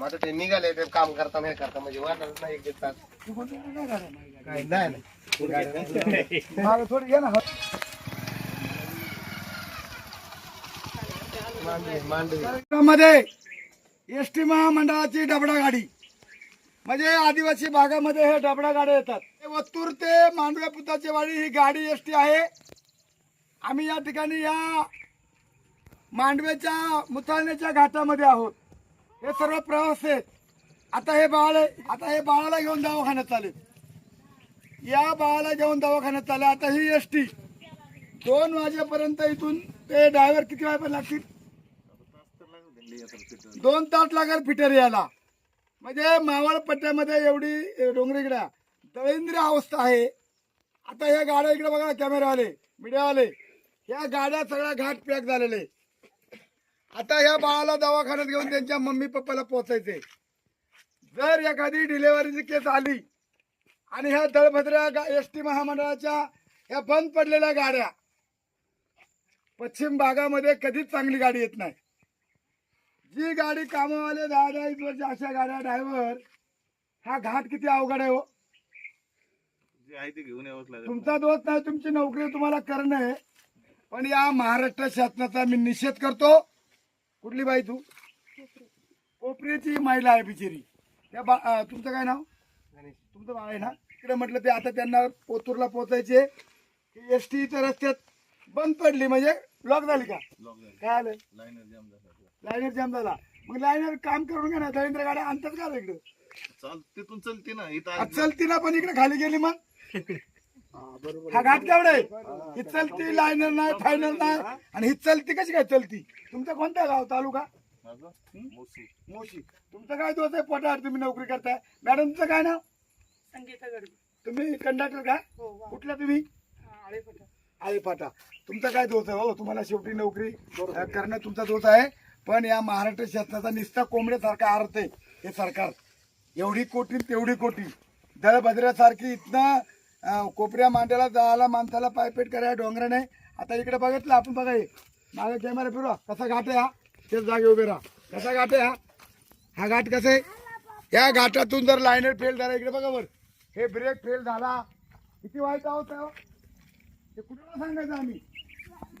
मग आता ते निघाले ते काम करता नाही करता म्हणजे नाही एक दीड तास. काय नाही नाही. मागं थोडी ना मांडवी मांडवी मध्ये एस टी महामंडळाची डबडा गाडी म्हणजे आदिवासी भागामध्ये हे डबडा गाड्या येतात वत्तूर ते मांडवे पुताची वाडी ही गाडी एस टी आहे. आम्ही या ठिकाणी या मांडवेच्या मुथाळण्याच्या घाटामध्ये आहोत. हे सर्व प्रवास आहेत. आता हे बाळ आहे आता हे बाळाला घेऊन दवाखान्यात चालेल. या बाळाला घेऊन दवाखान्यात चालेल. आता ही एस टी दोन वाजेपर्यंत इथून ते ड्रायव्हर किती वाजेपर्यंत लागतील? दोन तास लागेल फिटर यायला. म्हणजे मावळ पट्ट्यामध्ये एवढी अ, डोंगरीकडा दळिंद्र अवस्था आहे. आता ह्या गाड्या इकडे बघा कॅमेरावाले मीडियावाले ह्या गाड्या सगळ्या घाट पॅक झालेले. आता ह्या बाळाला दवाखान्यात घेऊन त्यांच्या मम्मी पप्पाला पोचायचे जर एखादी डिलेव्हरीची केस आली आणि ह्या दळभद्रा एस टी महामंडळाच्या ह्या बंद पडलेल्या गाड्या पश्चिम भागामध्ये कधीच चांगली गाडी येत नाही. जी गाडी कामवाले दहा दहा वर्ष अशा गाड्या ड्रायव्हर हा घाट किती अवघड आहे हो? घेऊन तुमचा दोष नाही तुमची नोकरी तुम्हाला करणं आहे. पण या महाराष्ट्र शासनाचा मी निषेध करतो. कुठली बाई तू? कोपरीची महिला आहे बिचारी. त्या बा अं, तुमचं काय नाव? तुमचं बाळ आहे ना? तिकडे म्हटलं ते आता त्यांना पोतूरला पोचायचे. एस टी इथं रस्त्यात बंद पडली. म्हणजे ब्लॉक झाली का? लॉक झालं. काय आलं? लाईनर जाम झाला. लायनर जाम झाला. मग लायनर काम करून घ्या ना. दळिंद्र गाड्या आणतात का इकडे? चाल तिथून चलते ना. इथं. चलती ना पण इकडे खाली गेली मग. हा घाट केवढा आहे? ही चलती लायनर नाही फायनल नाही. आणि ही चलती कशी काय चलती? तुमचा कोणता गाव तालुका? मोशी. तुमचं काय दोष आहे? पोटावर तुम्ही नोकरी करताय. मॅडम तुमचं काय नाव? संगीता गडबी तुम्ही कंडक्टर का? हो वा कुठला तुम्ही? आळे फटा. आळे फाटा तुमचा काय दोष आहे? हो तुम्हाला शेवटी नोकरी अ, करणं तुमचा दोष आहे. पण या महाराष्ट्र शासनाचा निस्ता कोंबड्यासारखा अर्थ आहे हे सरकार. एवढी कोटी तेवढी कोटी. दळभद्रासारखी इथनं कोपऱ्या मांड्याला जायला माणसाला पायपेट करायला डोंगराने आता इकडे बघितलं आपण बघा मागे कॅमेरा फिरवा. कसा घाट आहे हा? तेच जागे उभे राहा. कसा घाट आहे हा? हा घाट कसा आहे? या घाटातून जर लायनर फेल झाला इकडे बघा वर. हे ब्रेक फेल झाला. किती वाईट आहोत हो? हे? कुणाला सांगायचं आम्ही?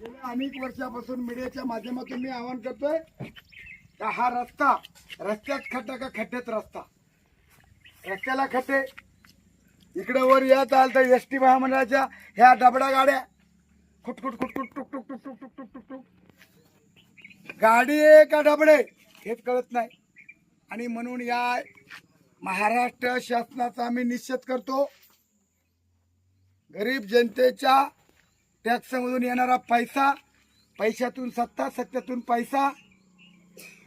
गेल्या अनेक वर्षापासून मीडियाच्या माध्यमातून मी आवाहन करतोय का हा रस्ता रस्त्यात खड्डा का खड्ड्यात रस्ता? रस्त्याला खड्डे इकडे वर येत आल तर एस टी महामंडळाच्या ह्या डबडा गाड्या खुटखुट खुटखुट टुक टुक टुक टुक टुक टुक टुक टुक गाडी आहे का डबडे हेच कळत नाही आणि म्हणून या महाराष्ट्र शासनाचा आम्ही निश्चित करतो गरीब जनतेच्या टॅक्समधून येणारा पैसा पैशातून सत्ता सत्तेतून पैसा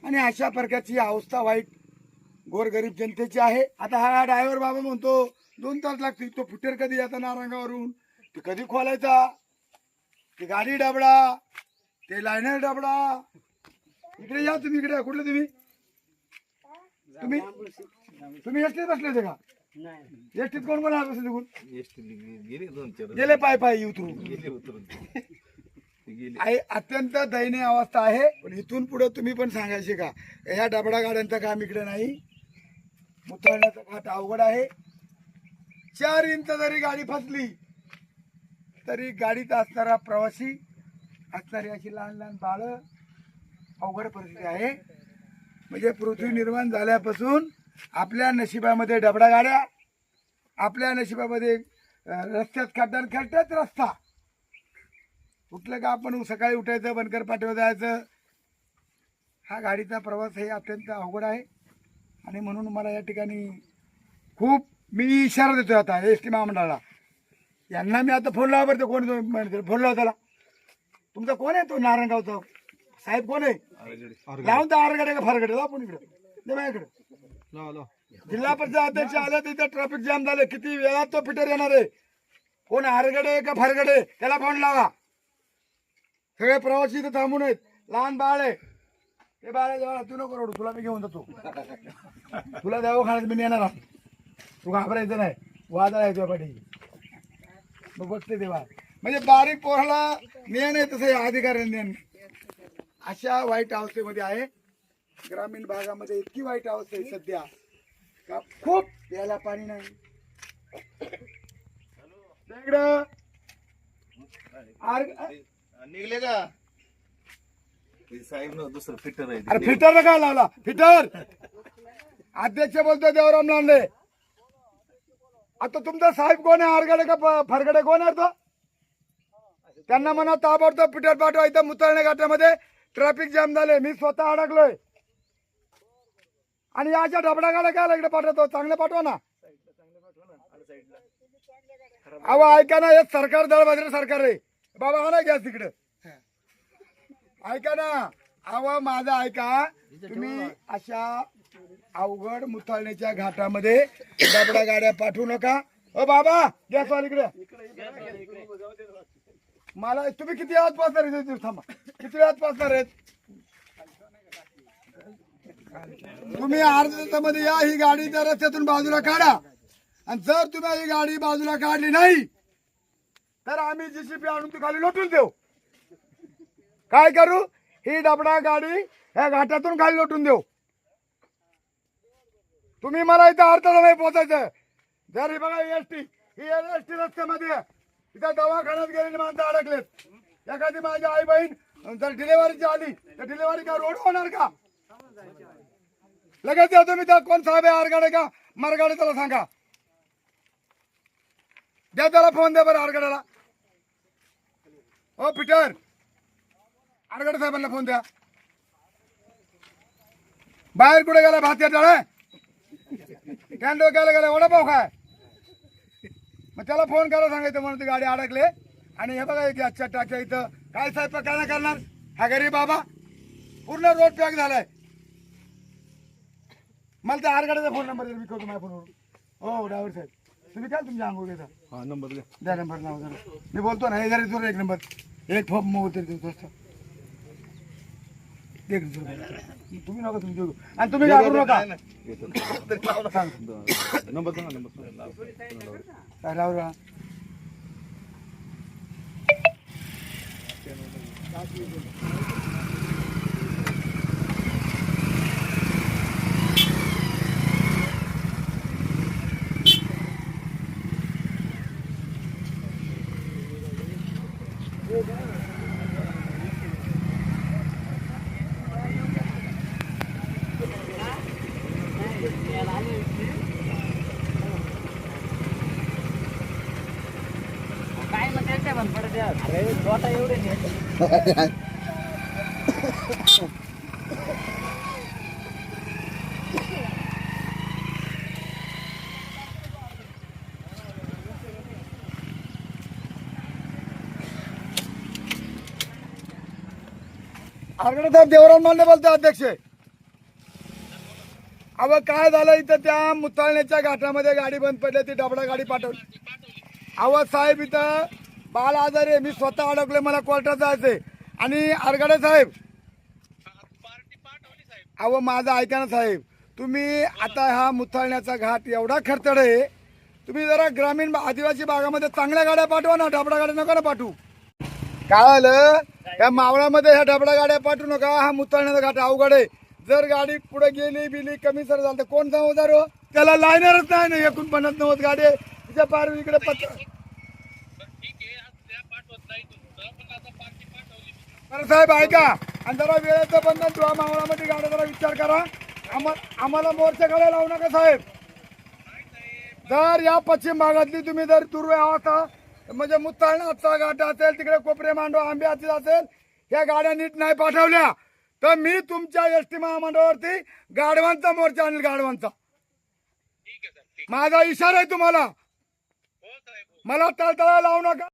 आणि अशा प्रकारची अवस्था वाईट गोरगरीब जनतेची आहे आता हा ड्रायव्हर बाबा म्हणतो दोन तास लागतील. तो फुटेर कधी येता नारंगावरून? ते कधी खोलायचा? ते गाडी डबडा ते लायनर डबडा. इकडे या तुम्ही इकडे. कुठले तुम्ही? तुम्ही? तुम्ही एसटीत बसले होते का? एसटीत कोण कोण आला बसले तिकडून? एसटी गेली दोन चार गेले पाय पाय उतरून. गेली उतरून. आहे अत्यंत दयनीय अवस्था आहे. पण इथून पुढे तुम्ही पण सांगायचे का? ह्या डबडा गाड्यांचं काम इकडे नाही. मुतळण्याचा घाट अवघड आहे. चार इंच जरी गाडी फसली तरी गाडीत असणारा प्रवासी असणारी अशी लहान लहान बाळं अवघड परिस्थिती आहे. म्हणजे पृथ्वी निर्माण झाल्यापासून आपल्या नशिबामध्ये डबडा गाड्या आपल्या नशिबामध्ये रस्त्यात खड्ड्यात खड्ड्यात रस्ता. उठलं का आपण सकाळी उठायचं बनकर पाठवत जायचं हा गाडीचा प्रवास हे अत्यंत अवघड आहे. आणि म्हणून मला या ठिकाणी खूप मी इशारा देतोय आता एस टी महामंडळाला. यांना मी आता फोन लावा बरं ते कोण तो फोन लावा त्याला. तुमचा कोण आहे तो नारायणगावचा? साहेब कोण आहे? लावून तर आरगडे का फारगडे? लाव पण इकडे. दे माझ्याकडे. जिल्हा परिषद अध्यक्ष आले तिथे ट्रॅफिक जाम झाले. किती वेळात तो फिटर येणार आहे? कोण आरगडे का फारगडे? त्याला फोन लावा. सगळे प्रवासी इथं थांबून आहेत. लहान बाळ आहे. ते बाळ तू नको रडू तुला मी घेऊन जातो. तुला दवाखान्यात मी नेणार आहे. तू घाबरायचं नाही. वादळ आहे तुझ्या पाठी मग बघते ते बाळ म्हणजे बारीक पोराला ज्ञान आहे तसं या अधिकाऱ्यांनी ज्ञान. अशा वाईट अवस्थेमध्ये आहे. ग्रामीण भागामध्ये इतकी वाईट अवस्था आहे सध्या. का खूप प्यायला पाणी नाही. निघले का? साहेब ना दुसरं फिटर आहे अरे फिटर काय लावला? फिटर अध्यक्ष बोलतो देवराम लांडे. आता तुमचा साहेब कोण आहे? आरगडे का फरगडे कोण आहे तो त्यांना म्हणा ताबडतोब पिटर पाठवा इथं मुतळणे घाटामध्ये ट्रॅफिक जाम झाले. मी स्वतः अडकलोय. आणि याच्या डबडा गाड्या काय इकडे पाठवतो? चांगले पाठवा ना. अहो ऐका ना हे सरकार दळबाजरे सरकार आहे बाबा हा ना गॅस तिकडे ऐका ना. अहो माझा ऐका. तुम्ही अशा अवघड मुताळण्याच्या घाटामध्ये डबडा गाड्या पाठवू नका. ओ बाबा गॅस वालीकडे मला तुम्ही किती आवाज पासणार आहे थांबा. किती आवाज पासणार आहेत? तुम्ही अर्ध्या तासामध्ये या ही गाडी त्या रस्त्यातून बाजूला काढा. आणि जर तुम्ही ही गाडी बाजूला काढली नाही तर आम्ही जीसीपी आणून ती खाली लोटून देऊ. काय करू? ही डबडा गाडी ह्या घाटातून खाली लोटून देऊ. तुम्ही मला इथं अर्थाला नाही पोहोचायचं. जरी ही बघा एस टी ही एस टी रस्त्यामध्ये आहे. इथं दवाखान्यात गेलेली माणसं अडकलेत. एखादी माझी आई बहीण जर डिलेवरीची आली तर डिलेव्हरी का रोड होणार का? लगेच या तुम्ही त्या कोण साहेब आहे आरगाडे का? मरगाडे त्याला सांगा. द्या त्याला फोन द्या बरं आरगाड्याला ओ पीटर. आरगाडे साहेबांना फोन द्या. बाहेर कुठे गेला भात टाळे कॅन डोक्याला गेला वडापाव काय मग त्याला फोन करा सांगायचं म्हणून ती गाडी अडकले. आणि हे बघा गॅसच्या टाक्या इथं. काय साहेब काय नाही करणार? हा गरीब बाबा. पूर्ण रोड पॅक झालाय. मला त्या आरगाड्याचा फोन नंबर मी करतो माझ्या फोनवर हो ड्रायव्हर साहेब. तुम्ही काय तुमच्या अंघोळ घेता. हा नंबर द्या. नंबर नाव मी बोलतो ना हे जरा तुला एक नंबर एक फॉर्म मोबाईल तरी देतो तुम्ही नका तुम्ही देऊ. आणि तुम्ही घाबरू नका. नंबर सांगा नंबर काय राहू राहा? आरगडे साहेब देवराम मांडे बोलते अध्यक्ष. अव काय झालं इथं त्या मुताळण्याच्या घाटामध्ये गाडी बंद पडली ती डबडा गाडी पाठवली. अव साहेब इथं बाल आजारी आहे मी स्वतः अडकले मला कोर्टात जायचंय. आणि आरगाडे साहेब. अहो माझं ऐका ना साहेब. तुम्ही आता हा मुथळण्याचा घाट एवढा खर्चड आहे. तुम्ही जरा ग्रामीण आदिवासी भागामध्ये चांगल्या गाड्या पाठवा ना ढाबडा गाड्या नका ना पाठवू. काय आलं? या मावळामध्ये ह्या ढाबडा गाड्या पाठवू नका. हा मुतळण्याचा घाट अवघड आहे. जर गाडी पुढे गेली बिली कमी सर झालं तर कोण जबाबदार हो? त्याला लायनरच नाही ना एकूण पन्नास नव्वद गाडी आहे. तिच्या पार इकडे पत्र साहेब ऐका. आणि जरा वेळेचं बंधन ठेवा मावळामध्ये गाड्या जरा विचार करा. आम्हाला आम्हाला मोर्चाकडे लावू नका साहेब. जर या पश्चिम भागातली तुम्ही जर दुर्वे आता म्हणजे मुत्ताळनाथचा घाट असेल तिकडे कोपरे मांडवा आंबे असेल असेल या गाड्या नीट नाही पाठवल्या तर मी तुमच्या एस टी महामंडळावरती गाडवांचा मोर्चा आणेल गाडवांचा माझा इशारा आहे तुम्हाला. मला तळतळा लावू नका.